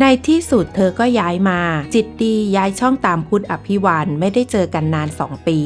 ในที่สุดเธอก็ย้ายมา จิตดีย้ายช่องตามพุทธอภิวันไม่ได้เจอกันนาน2ปี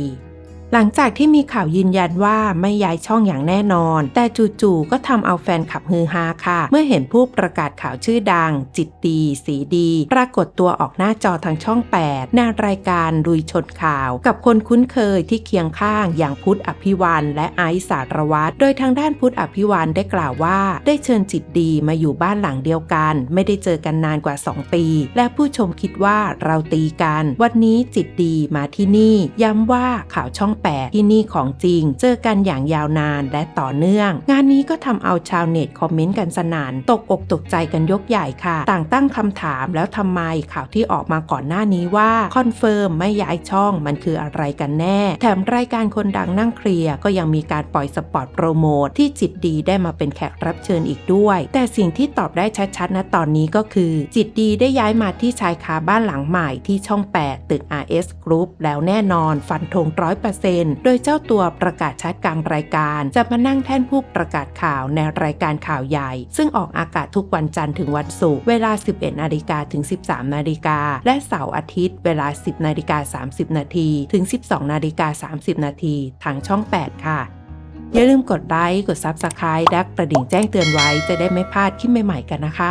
หลังจากที่มีข่าวยืนยันว่าไม่ย้ายช่องอย่างแน่นอน แต่จู่ๆก็ทำเอาแฟนคลับฮือฮาค่ะ เมื่อเห็นผู้ประกาศข่าวชื่อดัง จิตดี สีดี ปรากฏตัวออกหน้าจอทางช่อง 8 ในรายการลุยชนข่าว กับคนคุ้นเคยที่เคียงข้างอย่างพุทธอภิวันและไอซ์สารวัตรโดยทางด้านพุทธอภิวันได้กล่าวว่า ได้เชิญจิตดีมาอยู่บ้านหลังเดียวกัน ไม่ได้เจอกันนานกว่า 2 ปี และผู้ชมคิดว่าเราตีกัน วันนี้จิตดีมาที่นี่ ย้ำว่าข่าวช่อง8 ที่นี่ของจริง เจอกันอย่างยาวนานและต่อเนื่อง งานนี้ก็ทำเอาชาวเน็ตคอมเมนต์กันสนาน ตกอกตกใจกันยกใหญ่ค่ะ ต่างตั้งคำถามแล้วทำไมข่าวที่ออกมาก่อนหน้านี้ว่าคอนเฟิร์มไม่ย้ายช่องมันคืออะไรกันแน่ แถมรายการคนดังนั่งเคลียร์ก็ยังมีการปล่อยสปอตโปรโมทที่จิตดีได้มาเป็นแขกรับเชิญอีกด้วย แต่สิ่งที่ตอบได้ชัดๆณตอนนี้ก็คือ จิตดีได้ย้ายมาที่ชายคาบ้านหลังใหม่ที่ช่อง 8 ตึก RS Group แล้วแน่นอนฟันธงร้อยเปอร์เซ็นต์โดยเจ้าตัวประกาศชัดกลางรายการ จะมานั่งแท่นผู้ประกาศข่าวในรายการข่าวใหญ่ ซึ่งออกอากาศทุกวันจันทร์ถึงวันศุกร์เวลา 11นาฬิกาถึง 13นาฬิกาและเสาร์อาทิตย์ เวลา 10นาฬิกา30นาทีถึง 12นาฬิกา30นาทีทางช่อง 8 ค่ะอย่าลืมกดไลค์ กด Subscribe และกระดิ่งแจ้งเตือนไว้จะได้ไม่พลาดคลิปใหม่ๆกันนะคะ